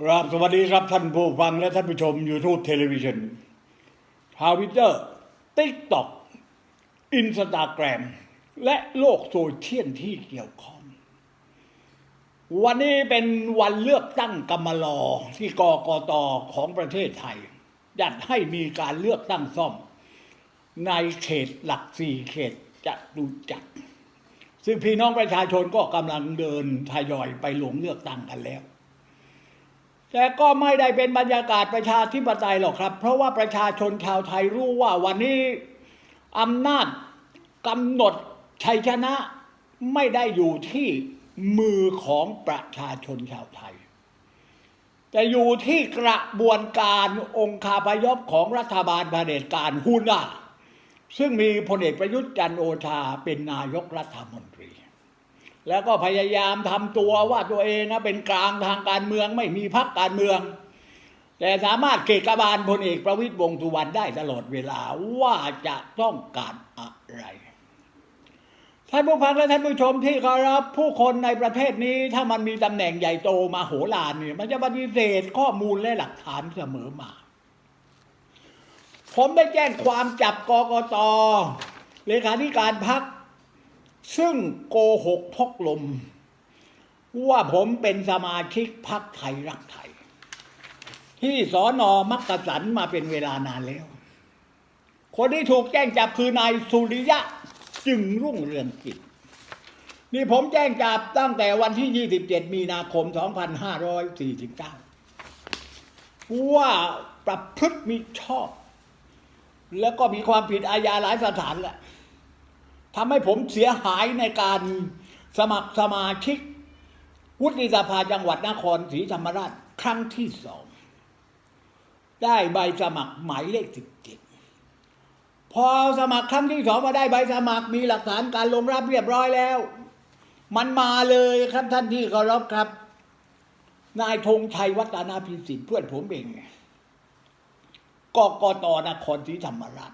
ครับสวัสดีครับท่านผู้ฟังและท่านผู้ชม YouTube เทเลวิชันทวิตเตอร์ติ๊กต็อกอินสตาแกรมและโลกโซเชียลที่เกี่ยวข้อง วันนี้เป็นวันเลือกตั้งกำมลอที่กกตของประเทศไทยจัดให้มีการเลือกตั้งซ่อม ในเขตหลักสี่เขตจะดูจัก ซึ่งพี่น้องประชาชนก็กำลังเดินทยอยไปลงเลือกตั้งกันแล้ว แต่ก็ไม่ได้เป็นบรรยากาศประชาธิปไตยหรอกครับ เพราะว่าประชาชนชาวไทยรู้ว่าวันนี้อำนาจกำหนดชัยชนะไม่ได้อยู่ที่มือของประชาชนชาวไทย แต่อยู่ที่กระบวนการองคาพยพของรัฐบาลเผด็จการฮุนาซึ่งมีพลเอกประยุทธ์จันโอชาเป็นนายกรัฐมนตรี แล้วก็พยายามทำตัวว่าตัวเองนะเป็นกลางทางการเมืองไม่มีพรรคการเมือง แต่สามารถเกกบาลพลเอกประวิตยวงสุวรรณได้ตลอดเวลาว่าจะต้องการอะไรท่านผู้ฟังและท่านผู้ชมที่เคารพผู้คนในประเทศนี้ ถ้ามันมีตำแหน่งใหญ่โตมาโหฬารเนี่ยมันจะปฏิเสธข้อมูลและหลักฐานเสมอมา ผมได้แจ้งความจับกกตเลขาธิการพัก ซึ่งโกหกพกลม ว่าผมเป็นสมาชิกพักไทยรักไทย ที่สอนอมักกะสันมาเป็นเวลานานแล้ว คนที่ถูกแจ้งจับคือนายสุริยะจึงรุ่งเรืองกิจนี่ผมแจ้งจับตั้งแต่วันที่ 27 มีนาคม 2549 ว่าประพฤติมิชอบ แล้วก็มีความผิดอาญาหลายสถานแหละ ทำให้ผมเสียหายในการสมัครสมาชิก วุฒิสภาจังหวัดนครศรีธรรมราชครั้งที่สอง ได้ใบสมัครหมายเลขสิบเจ็ดพอสมัครครั้งที่สองมาได้ใบสมัครมีหลักฐานการลงรับเรียบร้อยแล้ว มันมาเลยครับท่านที่เคารพครับ นายธงชัยวัฒนาพิสิทธิ์เพื่อนผมเองกกตนครศรีธรรมราช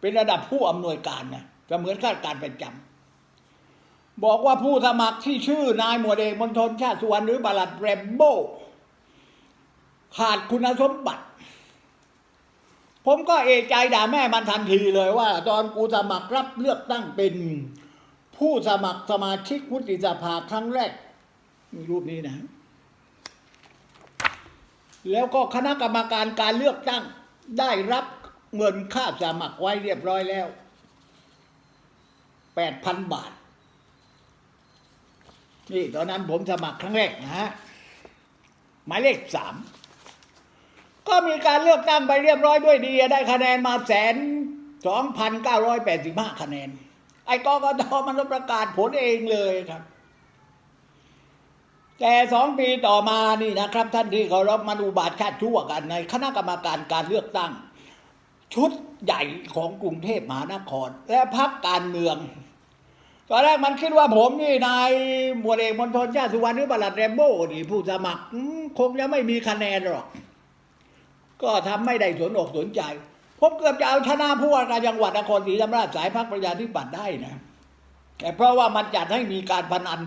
เป็นระดับผู้อำนวยการนะ จะเหมือนข้าราชการประจำบอกว่าผู้สมัครที่ชื่อนายหมวดเอกมณฑลชาติสุวรรณหรือบาลัดแรมโบขาดคุณสมบัติ ผมก็เอกใจด่าแม่มันทันทีเลยว่า ตอนกูสมัครรับเลือกตั้งเป็นผู้สมัครสมาชิกวุฒิสภาครั้งแรกรูปนี้นะ แล้วก็คณะกรรมการการเลือกตั้งได้รับเงินค่าสมัครไว้เรียบร้อยแล้ว แปดพันบาท นี่ตอนนั้นผมสมัครครั้งแรกนะฮะหมายเลขสามก็มีการเลือกตั้งไปเรียบร้อยด้วยดี ได้คะแนนมาแสนสองพันเก้าร้อยแปดสิบห้าคะแนน ไอ้กกตมันต้องประกาศผลเองเลยครับ แต่สองปีต่อมานี่นะครับ ท่านที่เคารพมันอุบาทชาติชั่วกันในคณะกรรมการการเลือกตั้ง ชุดใหญ่ของกรุงเทพมหานคร และพักการเมือง ตอนแรกมันคิดว่าผมนี่นายหมวดเอกมณฑลชาติสุวรรณหรือบาลัดแรมโบ้นี่ผู้สมัครคงจะไม่มีคะแนนหรอก ก็ทำไม่ได้สนอกสนใจ ผมเกือบจะเอาชนะผู้ว่าการจังหวัดนครศรีธรรมราชสายพักประชาธิปัตย์ได้นะ แต่เพราะว่ามันจัดให้มีการพนัน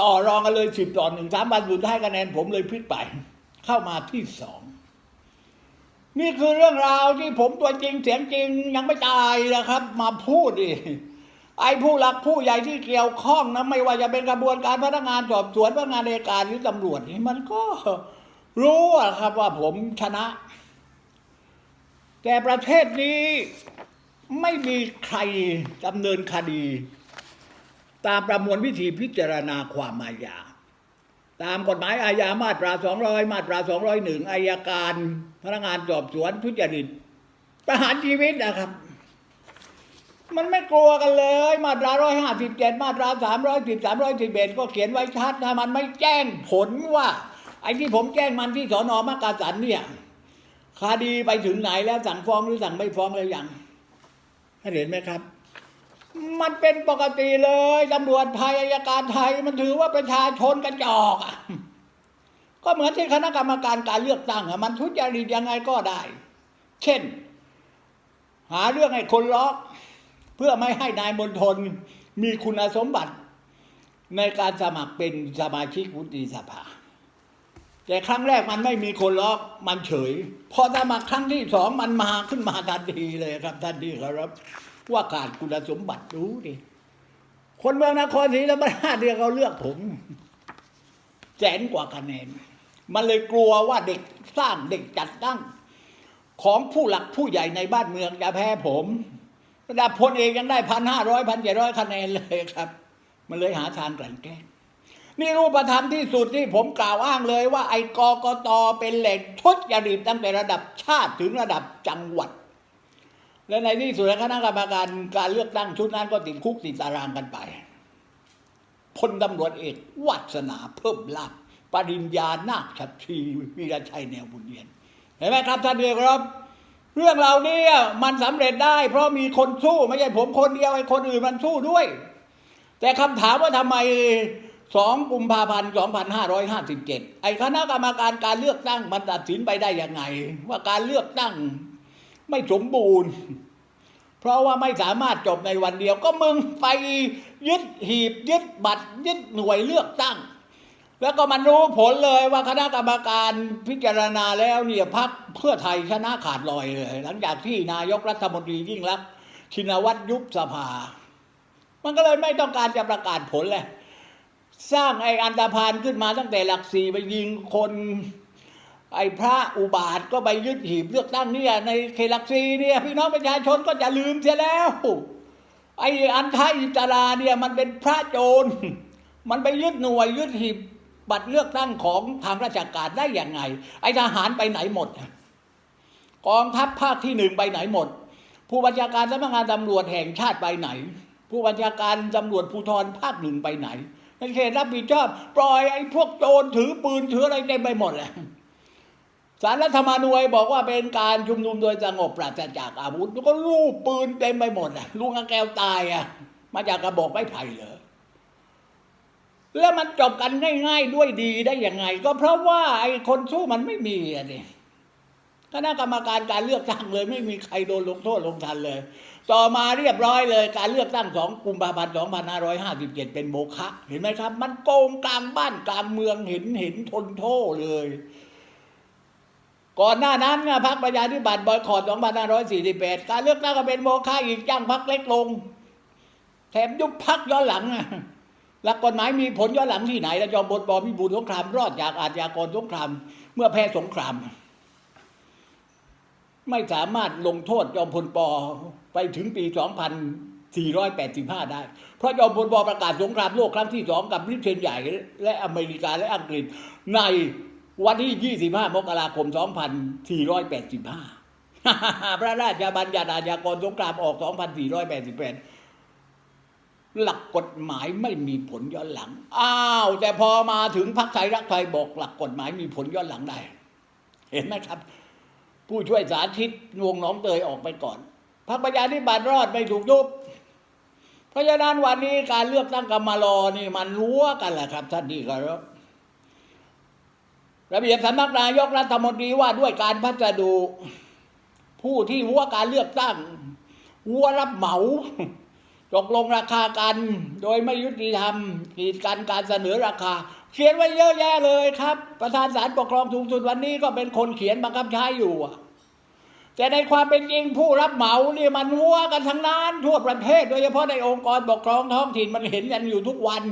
ต่อรองกันเลยสิบต่อหนึ่งสามวันสุดท้ายคะแนนผมเลยพลิกไป เข้ามาที่สองนี่คือเรื่องราวที่ผมตัวจริงเสียงจริงยังไม่ตายนะครับ มาพูดดิ ไอ้ผู้หลักผู้ใหญ่ที่เกี่ยวข้องนะไม่ว่าจะเป็นกระบวนการพนักงานสอบสวนพนักงานอัยการหรือตำรวจนี่มันก็รู้อะครับว่าผมชนะ แต่ประเทศนี้ไม่มีใครดำเนินคดี ตามประมวลวิธีพิจารณาความอาญาตามกฎหมายอาญามาตรา 200 มาตรา 201อายการ พนักงานสอบสวนทุจริตประหารชีวิตนะครับ มันไม่กลัวกันเลย มาตรา157มาตรา310 311ก็เขียนไว้ชัดถ้ามันไม่แจ้งผลว่า ไอ้ที่ผมแจ้งมันที่สอนอมักาสันเนี่ยคดีไปถึงไหนแล้วสั่งฟ้องหรือสั่งไม่ฟ้องแล้วยังเห็นไหมครับ มันเป็นปกติเลยตำรวจไทยอายการไทย มันถือว่าประชาชนกระจอกอะก็เหมือนที่คณะกรรมการการเลือกตั้งอะมันทุจริตยังไงก็ได้ เช่น หาเรื่องให้คนล็อก พื่อไม่ให้นายมณฑลมีคุณสมบัติในการสมัครเป็นสมาชิกวุฒิสภา แต่ครั้งแรกมันไม่มีคนล็อกมันเฉย พอถ้ามาครั้งที่สองมันมาขึ้นมาทันทีเลยครับท่านทีคารพว่าขาดคุณสมบัติรู้ดิคนเมืองนครศรีธรรมราชเรียกเขาเลือกผมแสนกว่าคะแนน มันเลยกลัวว่าเด็กสร้างเด็กจัดตั้ง ของผู้หลักผู้ใหญ่ในบ้านเมืองจะแพ้ผม ระดับพลเอกยังได้พันห้าร้อยพันเจ็ดร้อยคะแนนเลยครับ มันเลยหาทางกลั่นแกล้งนี่รูปธรรมที่สุดที่ผมกล่าวอ้างเลยว่าไอ้กกตเป็นแหล่งทุจริตตั้งแต่ระดับชาติถึงระดับจังหวัด และในที่สุดคณะกรรมการการเลือกตั้งชุดนั้นก็ติดคุกติดตารางกันไปพลตำรวจเอกวัฒนาเพิ่มลาภปริญญานาคชัตรีวีรชัยแนวบุญเวียนเห็นไหมครับท่านเดียครับ เรื่องเราเนี่ยมันสำเร็จได้ เพราะมีคนสู้ไม่ใช่ผมคนเดียวไอ้คนอื่นมันสู้ด้วย แต่คำถามว่าทำไม2กุมภาพันธ์2557ไอ้คณะกรรมการการเลือกตั้งมันตัดสินไปได้ยังไง ว่าการเลือกตั้งไม่สมบูรณ์ เพราะว่าไม่สามารถจบในวันเดียว ก็มึงไปยึดหีบยึดบัตรยึดหน่วยเลือกตั้ง แล้วก็มันรู้ผลเลยว่าคณะกรรมการพิจารณาแล้วเนี่ยพักเพื่อไทยชนะขาดลอยเลย หลังจากที่นายกรัฐมนตรียิ่งรักชินวัตรยุบสภา มันก็เลยไม่ต้องการจะประกาศผลเลยสร้างไอ้อันตรพานขึ้นมาตั้งแต่หลักสี่ไปยิงคน ไอ้พระอุบาทก็ไปยึดหีบเลือกตั้งเนี่ยในเขตหลักสี่เนี่ยพี่น้องประชาชนก็จะลืมเสียแล้ว ไอ้อันทายอิตราเนี่ยมันเป็นพระโจร มันไปยึดหน่วยยึดหีบ บัตรเลือกตั้งของทางราชการได้อย่างไง ไอ้ทหารไปไหนหมด กองทัพภาคที่หนึ่งไปไหนหมด ผู้บัญชาการสำนักงานตำรวจแห่งชาติไปไหน ผู้บัญชาการตำรวจภูธรภาคหนึ่งไปไหนในเขตรับผิดชอบปล่อยไอ้พวกโจรถือปืนถืออะไรเต็มไปหมดเลยสารรัฐธรรมนูญบอกว่าเป็นการชุมนุมโดยสงบปราศจากอาวุธแล้วก็ลูกปืนเต็มไปหมดอะลุงอาแก้วตายอะ มาจากกระบอกไม้ไผ่เหรอ แล้วมันจบกันง่าย ๆ ด้วยดีได้ยังไง ก็เพราะว่าไอ้คนสู้มันไม่มีอะดิคณะกรรมการการเลือกตั้งเลย ไม่มีใครโดนลงโทษลงทันเลย ต่อมาเรียบร้อยเลย การเลือกตั้งสองกุมภาพันธ์สองพันห้าร้อยห้าสิบเจ็ดเป็นโมฆะเห็นไหมครับ มันโกงกลางบ้านกลางเมืองเห็นเห็นทนโทษเลยก่อนหน้านั้นพรรคประชาธิปัตย์บอยคอร2548 การเลือกตั้งก็เป็นโมฆะอีกจ้างพรรคเล็กลง แถมยุบพรรคย้อนหลังอะ หลักกฎหมายมีผลย้อนหลังที่ไหนแล้วจอมพลปพิบูลสงคราม รอดจากอาชญากรสงคราม เมื่อแพ้สงคราม ไม่สามารถลงโทษจอมพลปอไปถึงปี 2485 ได้ เพราะจอมพลปอประกาศสงครามโลกครั้งที่สองกับริเตนใหญ่และอเมริกาและอังกฤษในวันที่ 25 มกราคม 2485 พระราชบัญญัติอาชญากรสงครามออก 2488 หลักกฎหมายไม่มีผลย้อนหลัง อ้าว แต่พอมาถึงพรรคไทยรักไทยบอกหลักกฎหมายมีผลย้อนหลังได้ เห็นไหมครับ ผู้ช่วยสาธิตวงน้องเตยออกไปก่อนพรรคประชาธิปัตย์รอดไม่ถูกยุบเพราะฉะนั้นวันนี้การเลือกตั้งกรรมารอนี่มันรั้วกันแหละครับท่านที่เคารพระเบียบสำนักนายกรัฐมนตรีว่าด้วยการพัสดุผู้ที่วัวการเลือกตั้งวัวรับเหมา ตกลงราคากัน โดยไม่ยุติธรรมกีดกันการเสนอราคา เขียนไว้เยอะแยะเลยครับ ประธานศาลปกครองสูงสุดวันนี้ก็เป็นคนเขียนบังคับใช้อยู่แต่ในความเป็นจริงผู้รับเหมาเนี่ยมันวัวกันทั้งนั้นทั่วประเทศ โดยเฉพาะในองค์กรปกครองท้องถิ่นมันเห็นกันอยู่ทุกวัน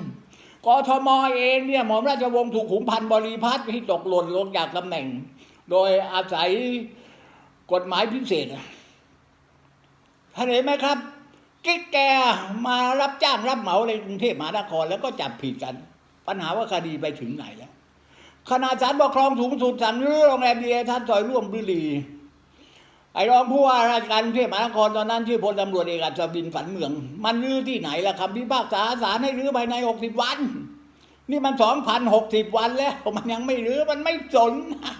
กทมเองเนี่ยหมอมราชวงศ์ถูกขุมพันธ์บริพัตรที่ตกหล่นลงจากตำแหน่ง โดยอาศัยกฎหมายพิเศษท่านเห็นไหมครับ กิ๊กแกมารับจ้างรับเหมาในกรุงเทพมหานครแล้วก็จับผิดกัน ปัญหาว่าคดีไปถึงไหนแล้วขณะศาลปกครองสูงสุดสั่งรื้อโรงแรมดีเอท่านซอยร่วมบุรีไอ้รองผู้ว่าราชการกรุงเทพมหานครตอนนั้นชื่อพลตำรวจเอกอัศวินฝันเมือง มันรื้อที่ไหนล่ะคำพิพากษาศาลให้รื้อภายในหกสิบวัน นี่มันสองพันหกสิบวันแล้ว มันยังไม่รื้อมันไม่สนนะ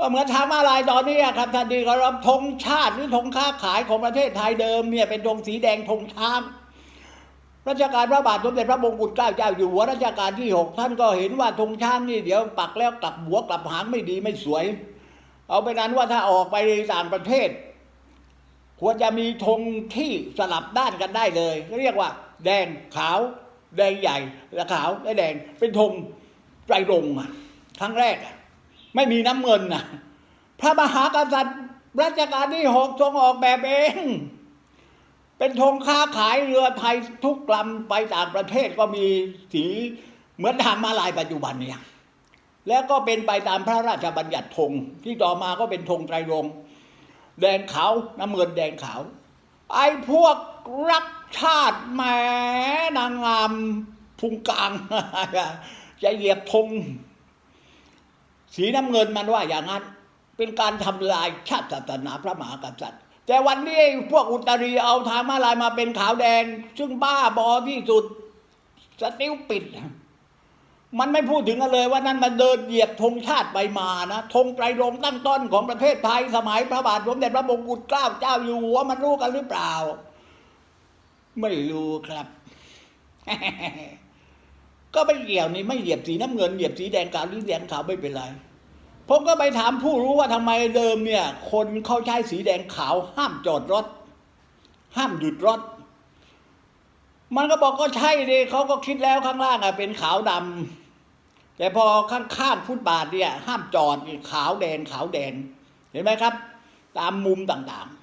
ก็เหมือนทางมาลายตอนนี้ครับท่านดีก็รับธงชาติหรือธงค้าขายของประเทศไทยเดิมเนี่ยเป็นธงสีแดงธงช้างรัชกาลพระบาทสมเด็จพระมงกุฎเกล้าเจ้าอยู่หัวรัชกาลที่หกท่านก็เห็นว่าธงช้างนี่เดี๋ยวปักแล้วกลับหัวกลับหางไม่ดีไม่สวย เอาไปนั้นว่าถ้าออกไปต่างประเทศ ควรจะมีธงที่สลับด้านกันได้เลยเรียกว่า แดงขาว แดงใหญ่และขาวและแดงเป็นธงไตรรงค์ครั้งแรกอะ ไม่มีน้ำเงินนะพระมหากษัตริย์รัชกาลที่หกทรงออกแบบเอง เป็นธงค้าขายเรือไทยทุกลำไปต่างประเทศก็มีสีเหมือนทางมาลายปัจจุบันเนี่ยแล้วก็เป็นไปตามพระราชบัญญัติธงที่ต่อมาก็เป็นธงไตรรงแดงขาวน้ำเงินแดงขาว ไอ้พวกรักชาติแหมนางงามพุงกลางจะเหยียบธง สีน้ำเงินมันว่าอย่างนั้น เป็นการทำลายชาติศาสนาพระมหากษัตริย์ แต่วันนี้พวกอุตรีเอาทางมาลายมาเป็นขาวแดง ซึ่งบ้าบอที่สุดสติวปิด มันไม่พูดถึงกันเลยว่านั่นมันเดินเหยียบธงชาติไปมานะธงไตรรงตั้งต้นของประเทศไทยสมัยพระบาทสมเด็จพระมงกุฎเกล้าเจ้าอยู่หัวมันรู้กันหรือเปล่า ไม่รู้ครับ ก็ไม่เกี่ยวนี่ไม่เหยียบสีน้ำเงินเหยียบสีแดงขาวหรือแดงขาวไม่เป็นไรผมก็ไปถามผู้รู้ว่าทำไมเดิมเนี่ย คนเขาใช้สีแดงขาว ห้ามจอดรถ ห้ามหยุดรถ มันก็บอกก็ใช่ดิเขาก็คิดแล้วข้างล่างอะเป็นขาวดำแต่พอข้างๆฟุตบาทเนี่ย ห้ามจอดขาวแดงขาวแดง เห็นไหมครับ ตามมุมต่างๆ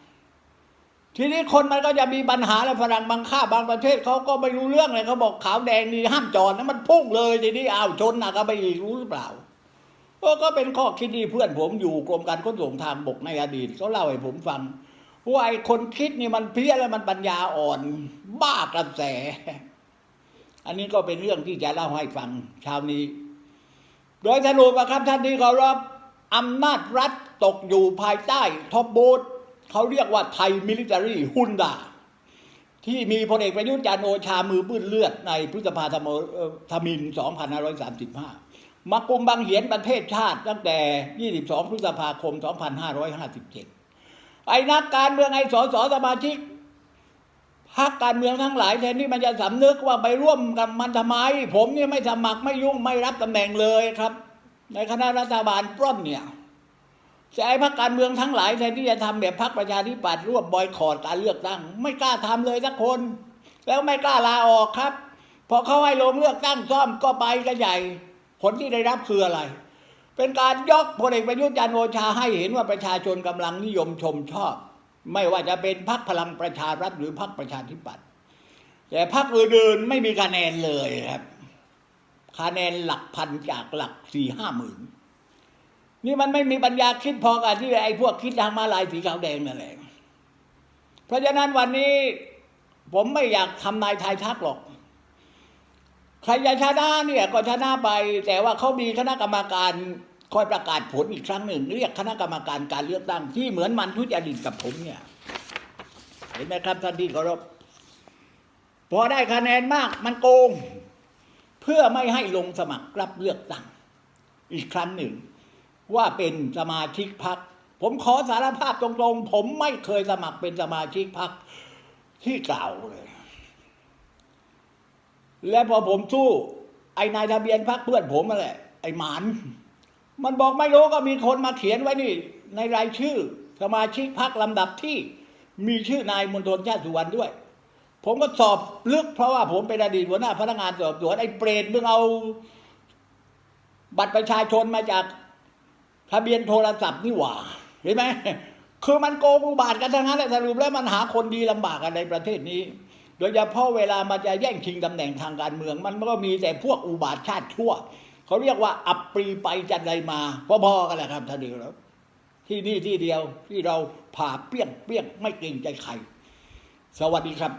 ทีนี้คนมันก็จะมีปัญหาแล้วฝรั่งบางค่าบางประเทศเขาก็ไม่รู้เรื่องเลยเขาบอกขาวแดงนี่ห้ามจอดนะมันพุ่งเลยทีนี้อ้าวชนนักก็ไปอีกรู้หรือเปล่าก็เป็นข้อคิดดีเพื่อนผมอยู่กรมการขนส่งทางบกในอดีตเขาเล่าให้ผมฟังว่าไอ้คนคิดนี่มันเพี้ยแล้วมันปัญญาอ่อน บ้ากระแส อันนี้ก็เป็นเรื่องที่จะเล่าให้ฟังเช้านี้ โดยสรุปว่าครับท่านที่เคารพอำนาจรัฐตกอยู่ภายใต้ท็อปบูธ เขาเรียกว่าไทยมิลิเตอรี่ฮุนดาที่มีพลเอกประยุทธ์จันโอชามือปื้นเลือดในพฤษภาธมธมิน 2535 มากุมบังเหียนประเทศชาติตั้งแต่ 22 พฤษภาคม 2557 ไอ้นักการเมืองไอ้สสสมาชิกพรรคการเมืองทั้งหลายแทนที่มันจะสำนึกว่าไปร่วมกับมันทำไม ผมเนี่ยไม่สมัครไม่ยุ่งไม่รับตำแหน่งเลยครับ ในคณะรัฐบาลปล้นเนี่ย แต่ไอ้พรรคการเมืองทั้งหลายแทนที่จะทำแบบพรรคประชาธิปัตย์ร่วมบอยคอรดการเลือกตั้ง ไม่กล้าทำเลยสักคน แล้วไม่กล้าลาออกครับ พอเขาให้ลงเลือกตั้งซ่อมก็ไปกันใหญ่ ผลที่ได้รับคืออะไร เป็นการยกพลเอกประยุทธ์จันทร์โอชาให้เห็นว่าประชาชนกำลังนิยมชมชอบ ไม่ว่าจะเป็นพรรคพลังประชารัฐหรือพรรคประชาธิปัตย์แต่พรรคอื่นๆไม่มีคะแนนเลยครับคะแนนหลักพันจากหลักสี่ห้าหมื่น นี่มันไม่มีปัญญาคิดพอกับที่ไอ้พวกคิดทางมาลายสีขาวแดงนั่นแหละเพราะฉะนั้นวันนี้ ผมไม่อยากทำนายทายทักหรอก ใครจะชนะเนี่ยก็ชนะไป แต่ว่าเขามีคณะกรรมการคอยประกาศผลอีกครั้งหนึ่ง เรียกคณะกรรมการการเลือกตั้งที่เหมือนมันทุจริตกับผมเนี่ยเห็นไหมครับท่านที่เคารพพอได้คะแนนมากมันโกง เพื่อไม่ให้ลงสมัครรับเลือกตั้ง อีกครั้งหนึ่ง ว่าเป็นสมาชิกพรรคผมขอสารภาพตรงๆ ผมไม่เคยสมัครเป็นสมาชิกพรรคที่เก่าเลย และพอผมสู้ไอ้นายทะเบียนพรรคเพื่อนผมนั่นแหละ ไอ้หมาน มันบอกไม่รู้ก็มีคนมาเขียนไว้นี่ ในรายชื่อ สมาชิกพรรลำดับที่มีชื่อนายมณฑลชาติสุวรรณด้วย ผมก็สอบลึกเพราะว่าผมเป็นอดีตหัวหน้าพนักงานสอบสวนไอ้เปรตมึงเอา บัตรประชาชนมาจาก ทะเบียนโทรศัพท์นี่หว่าเห็นไหมคือมันโกงอุบาทกันทั้งนั้นแหละสรุปแล้วมันหาคนดีลำบากกันในประเทศนี้ โดยเฉพาะเวลามันจะแย่งชิงตำแหน่งทางการเมือง มันก็มีแต่พวกอุบาทชาติชั่วเขาเรียกว่าอับปรีไปจันไรมาพอๆกันแหละครับท่านเดียวแล้วที่นี่ที่เดียวที่เราผ่าเปี้ยงเปี้ยงไม่เกรงใจใคร สวัสดีครับ